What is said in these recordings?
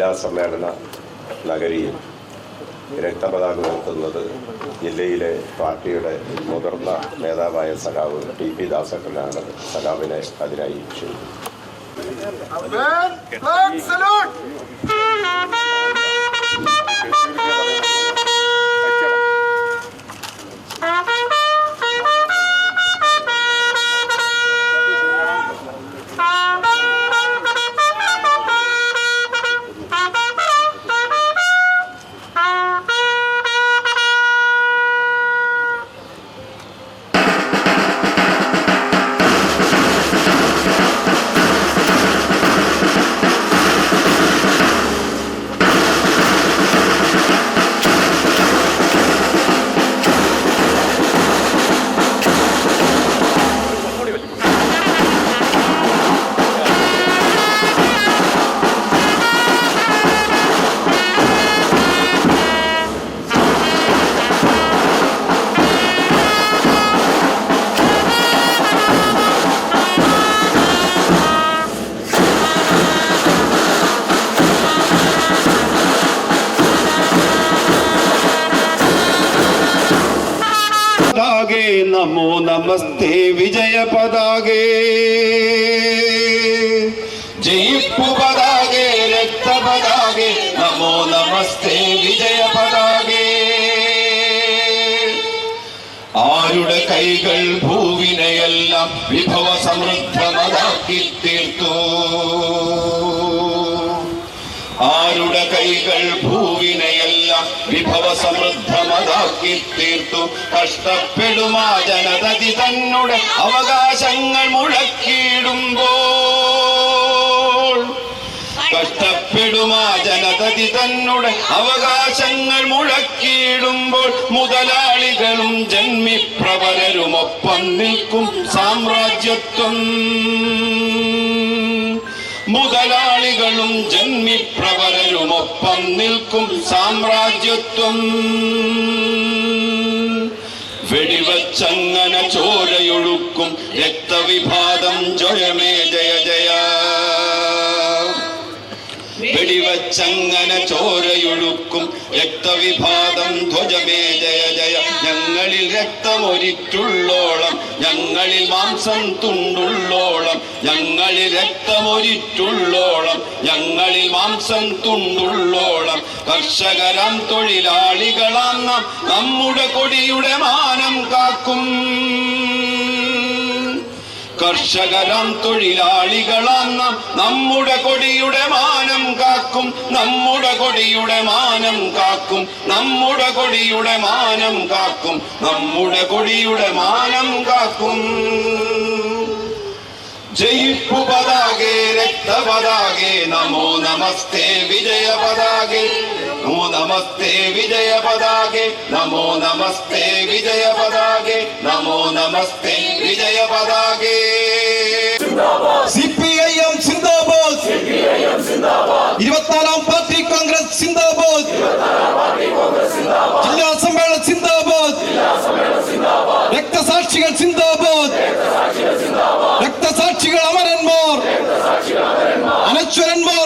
ജില്ലാ സമ്മേളന നഗരിയിൽ രക്തപതാക ഉയർത്തുന്നത് ജില്ലയിലെ പാർട്ടിയുടെ മുതിർന്ന നേതാവായ സഖാവ് ടി പി ദാസക്കനാണ് സഖാവിനെ അതിനായി ക്ഷണിക്കുന്നത്. നമോ നമസ്തേ വിജയ പതാകേ ജയിപ്പു പതാകേ രക്ത പതാകേ നമോ നമസ്തേ വിജയ പതാകേ ആരുടെ കൈകൾ ഭൂവിനെയെല്ലാം വിഭവ സമൃദ്ധമതാക്കി തീർത്തു? ആരുടെ കൈകൾ ഭൂവിനെയെല്ലാം വിഭവ സമൃദ്ധമതാക്കി തീർത്തു. കഷ്ടപ്പെടുമാ ജനതതി തന്നുടെ അവകാശങ്ങൾ മുഴക്കിയിടുമ്പോൾ. കഷ്ടപ്പെടുമാ ജനതതി തന്നുടെ അവകാശങ്ങൾ മുഴക്കിയിടുമ്പോൾ മുതലാളികളും ജന്മിപ്രവരരുമൊപ്പം നിൽക്കും സാമ്രാജ്യത്വം. മുതലാളികളും ജന്മിപ്രവരരുമൊപ്പം നിൽക്കും സാമ്രാജ്യത്വം. വെടിവച്ചങ്ങനെ ചോരയൊഴുക്കും രക്തവിഭാതം. ജയമേ ജയ ജയ. വെടിവച്ചങ്ങനെ ചോരയൊഴുക്കും. രക്തവിഭാതം ധ്വജമേ ജയ ജയ. ഞങ്ങളിൽ രക്തമൊരിറ്റുള്ളോളം. ഞങ്ങളിൽ മാംസം തുണ്ടുള്ളോളം. ഞങ്ങളിൽ രക്തമൊരിറ്റുള്ളോളം. ഞങ്ങളിൽ മാംസം തുണ്ടുള്ളോളം. കർഷകരാം തൊഴിലാളികളാം നാം നമ്മുടെ കൊടിയുടെ മാനം കാക്കും. കർഷകരാം തൊഴിലാളികളാം നാം നമ്മുടെ കൊടിയുടെ മാനം കാക്കും. നമ്മുടെ കൊടിയുടെ മാനം കാക്കും. നമ്മുടെ കൊടിയുടെ മാനം കാക്കും. നമ്മുടെ കൊടിയുടെ മാനം കാക്കും. ജയിപ്പു പതാകെ രക്തപതാകെ നമോ നമസ്തേ വിജയ പതാകെ നമോ നമസ്തേ വിജയ പതാകെ നമോ നമസ്തേ വിജയ പതാകെ നമോ നമസ്തേ വിജയ പതാകെ സി പി ഐ എം സിന്ദാബാദ് ഇരുപത്തിനാലാം പാർട്ടി കോൺഗ്രസ് സിന്ദാബാദ് ജില്ലാ സമ്മേളനം സിന്ദാബാദ് രക്തസാക്ഷികൾ സിന്ദാബാദ് അനശ്വരന്മാർ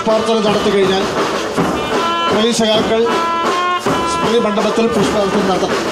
പുഷ്പാർച്ചന നടത്തി കഴിഞ്ഞാൽ പ്രവേശകാക്കൾ സ്ത്രീ മണ്ഡപത്തിൽ പുഷ്പാർച്ചന നടത്തും.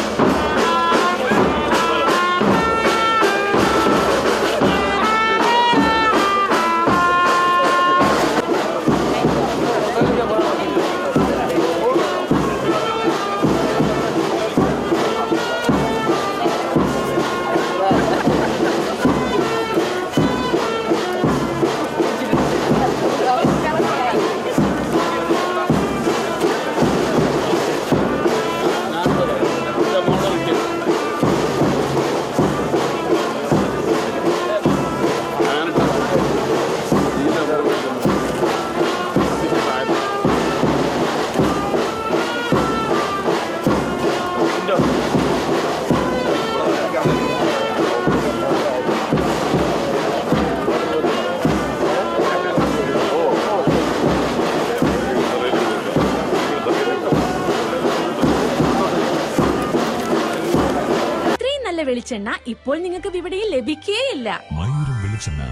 വെളിച്ചെണ്ണ ഇപ്പോൾ നിങ്ങൾക്ക് വിപണിയിൽ ലഭിക്കുകയില്ല മയൂരം വെളിച്ചെണ്ണ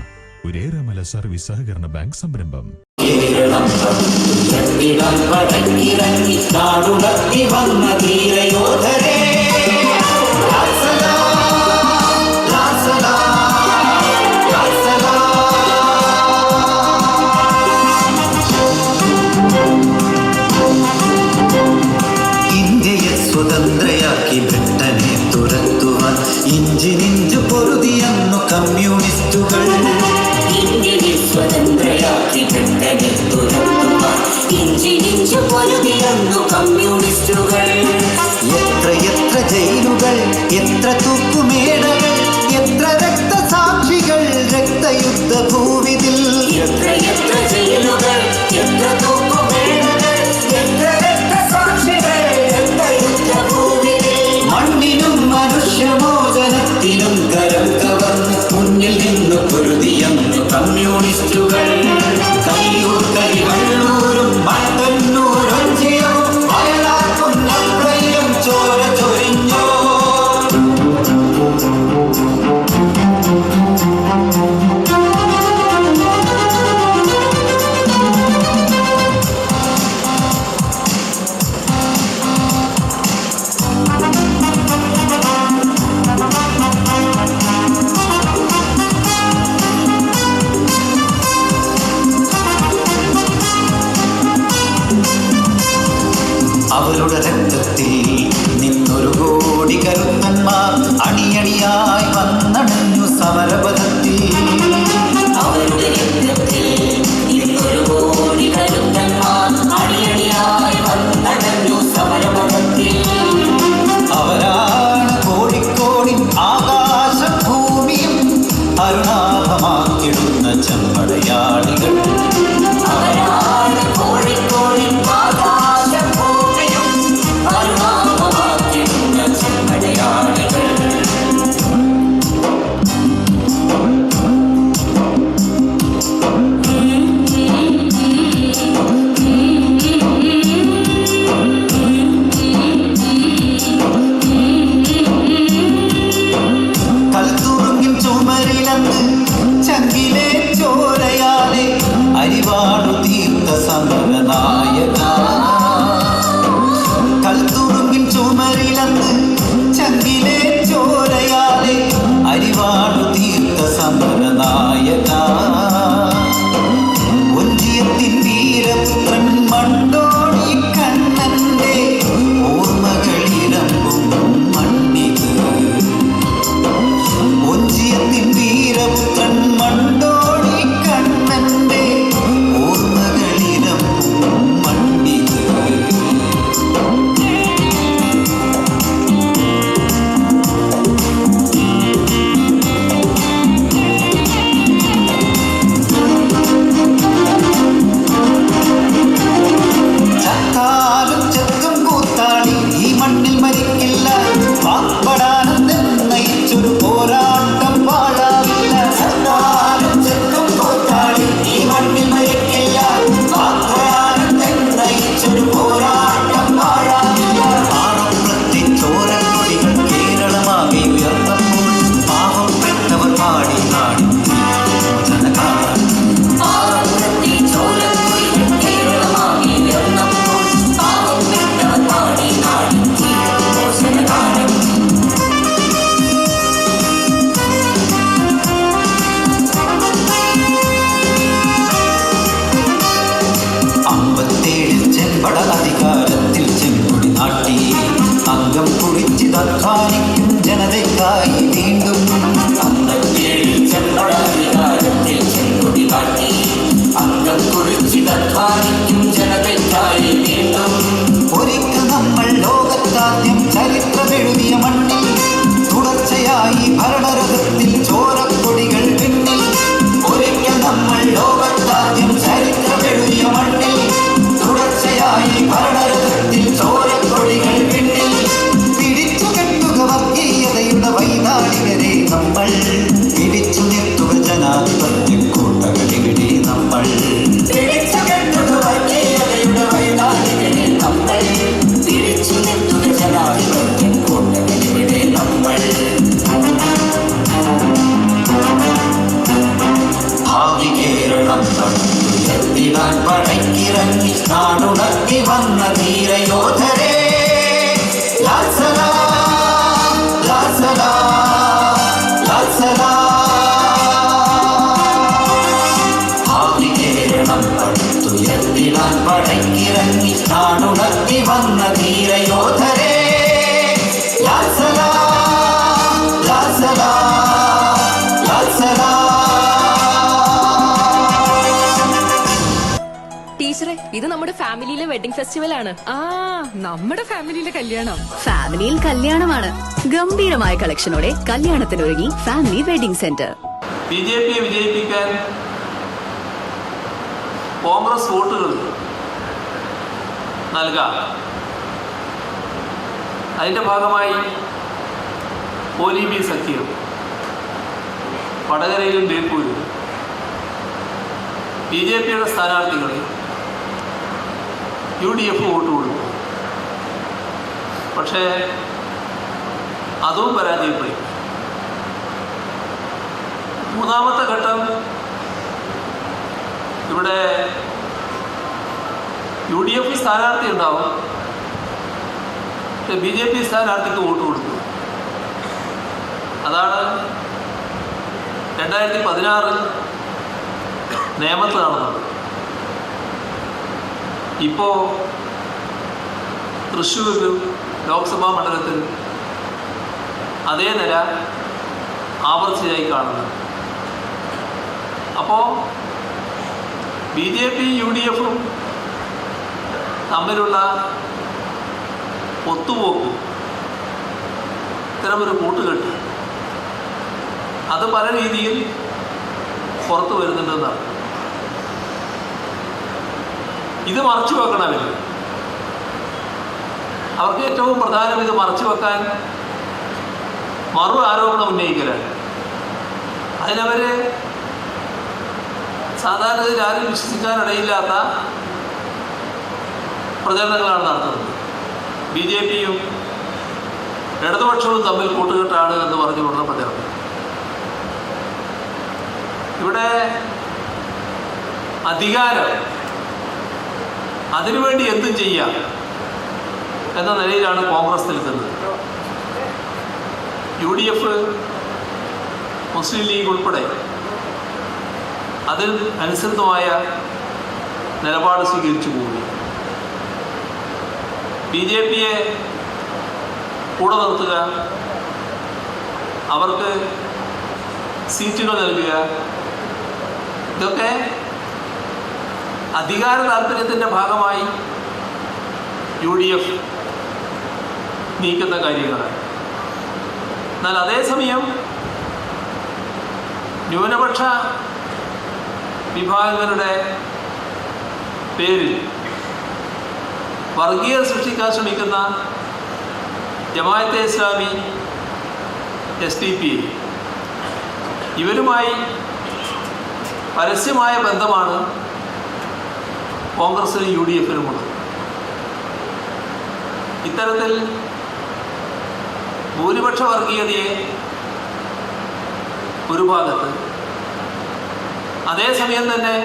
ഒരേറെമല സർവീസ് സഹകരണ ബാങ്ക് സംരംഭം. വന്ന ധീരയോധരേ കമ്മ്യൂണിസ്റ്റുകൾ ഇന്ത്യയിൽ സ്വതന്ത്രയാക്കി കെട്ടകെ തുറന്നു കമ്മ്യൂണിസ്റ്റുകൾ വന്ന ധീരയോധരേ ഇത് നമ്മുടെ ഫാമിലിയിലെ വെഡിംഗ് ഫെസ്റ്റിവൽ ആണ്. ആ നമ്മുടെ ഫാമിലിയിലെ കല്യാണം. ഫാമിലിയിൽ കല്യാണമാണ്. ഗംഭീരമായ കളക്ഷനോടെ കല്യാണത്തിനൊരുങ്ങി family wedding centre. B J പിയെ വിജയിപ്പിക്കാൻ കോൺഗ്രസ് വോട്ടുകൾ നൽകാം. അതിന്റെ ഭാഗമായി പോലി ബി സഖ്യം വടകരയിലും ബേപ്പൂരും ബി ജെ പിയുടെ സ്ഥാനാർത്ഥികളെ യു ഡി എഫ് വോട്ട് കൊടുക്കും. പക്ഷേ അതും പരാജയപ്പെടും. മൂന്നാമത്തെ ഘട്ടം ഇവിടെ യു ഡി എഫ് സ്ഥാനാർത്ഥി ഉണ്ടാവും. ബി ജെ പി സ്ഥാനാർത്ഥിക്ക് വോട്ട് കൊടുത്തു അതാണ് രണ്ടായിരത്തി പതിനാറിൽ നേമത്ത് നടന്നത് ഇപ്പോൾ തൃശ്ശൂരിലും ലോക്സഭാ മണ്ഡലത്തിൽ അതേ നില ആവർത്തിയായി കാണുന്നു. അപ്പോൾ B J P U D എഫും തമ്മിലുള്ള ഒത്തുപോക്ക് ഇത്തരമൊരു കൂട്ടുകെട്ട് അത് പല രീതിയിൽ പുറത്തു വരുന്നുണ്ടെന്നാണ്. ഇത് മറച്ചു വെക്കണം അവർ അവർക്ക് ഏറ്റവും പ്രധാനം ഇത് മറച്ചു വെക്കാൻ മറു ആരോപണം ഉന്നയിക്കലാണ് അതിനവർ സാധാരണഗതിയിൽ ആരും വിശ്വസിക്കാനിടയില്ലാത്ത പ്രചരണങ്ങളാണ് നടത്തുന്നത്. ബി ജെ പിയും ഇടതുപക്ഷവും തമ്മിൽ കൂട്ടുകെട്ടാണ് എന്ന് പറഞ്ഞുകൊണ്ടുള്ള പ്രചരണം. ഇവിടെ അധികാരം അതിനുവേണ്ടി എന്തും ചെയ്യാം എന്ന നിലയിലാണ് കോൺഗ്രസ് നിൽക്കുന്നത്. U D F Muslim League ഉൾപ്പെടെ അതിൽ അനുസൃതമായ നിലപാട് സ്വീകരിച്ചു പോകുന്നു ബി ജെ പിയെ കൂടെ നിർത്തുക അവർക്ക് സീറ്റുകൾ നൽകുക ഇതൊക്കെ അധികാര താല്പര്യത്തിന്റെ ഭാഗമായി യു ഡി എഫ് നീക്കുന്ന കാര്യങ്ങളാണ്. എന്നാൽ അതേസമയം ന്യൂനപക്ഷ വിഭാഗങ്ങളുടെ പേരിൽ വർഗീയ സൃഷ്ടിക്കാൻ ശ്രമിക്കുന്ന Jamaate Islami S T P ഇവരുമായി പരസ്യമായ ബന്ധമാണ് കോൺഗ്രസിനും യു ഡി എഫിനുമുണ്ട് ഇത്തരത്തിൽ ഭൂരിപക്ഷ വർഗീയതയെ ഒരു ഭാഗത്ത് അതേസമയം തന്നെ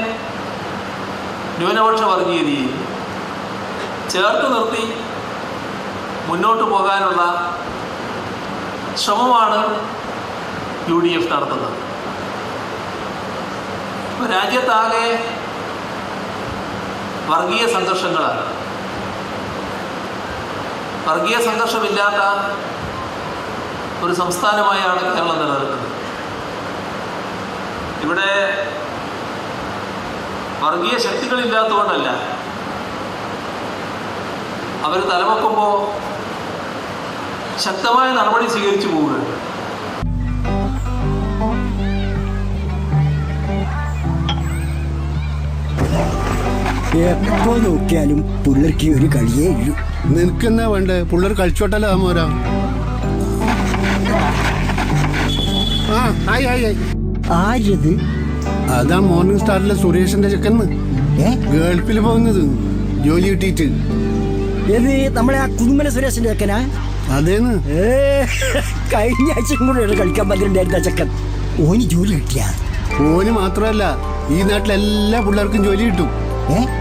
ന്യൂനപക്ഷ വർഗീയതയെയും ചേർത്ത് നിർത്തി മുന്നോട്ട് പോകാനുള്ള ശ്രമമാണ് യു ഡി എഫ് നടത്തുന്നത് രാജ്യത്താകെ വർഗീയ സംഘർഷങ്ങളാണ്. വർഗീയ സംഘർഷമില്ലാത്ത ഒരു സംസ്ഥാനമായാണ് കേരളം നിലനിൽക്കുന്നത്. ഇവിടെ വർഗീയ ശക്തികളില്ലാത്തതുകൊണ്ടല്ല. അവർ തലവെക്കുമ്പോൾ ശക്തമായ നടപടി സ്വീകരിച്ചു പോവുകയാണ്. എപ്പോ നോക്കിയാലും പുള്ളർക്ക് ഒരു കളിയേ ഇല്ലു. നിനക്കെന്നാ വേണ്ടേ? പുള്ളർ കളിച്ചോട്ടല്ലോ മോരാ? ആ ആയി ആയി ആയി. ആരത് അതാ മോർണിംഗ് സ്റ്റാറിലെ സുരേഷിന്റെ ചെക്കന്ന് ഏ? ഗൾഫിൽ പോകുന്നത്. ജോലി കിട്ടിയിട്ട്. ഏത് നമ്മളെ ആ കുന്നുമല സുരേഷിന്റെ ചെക്കനാ? അതേന്ന്. ഏ കഴിഞ്ഞ ആഴ്ച കൂടെ കളിക്കാൻ പറ്റിണ്ടായിരുന്ന ചെക്കൻ. ഓന് ജോലി കിട്ടിയ? ഓന് മാത്രമല്ല ഈ നാട്ടിലെല്ലാ പിള്ളേർക്കും ജോലി കിട്ടും. ഏ?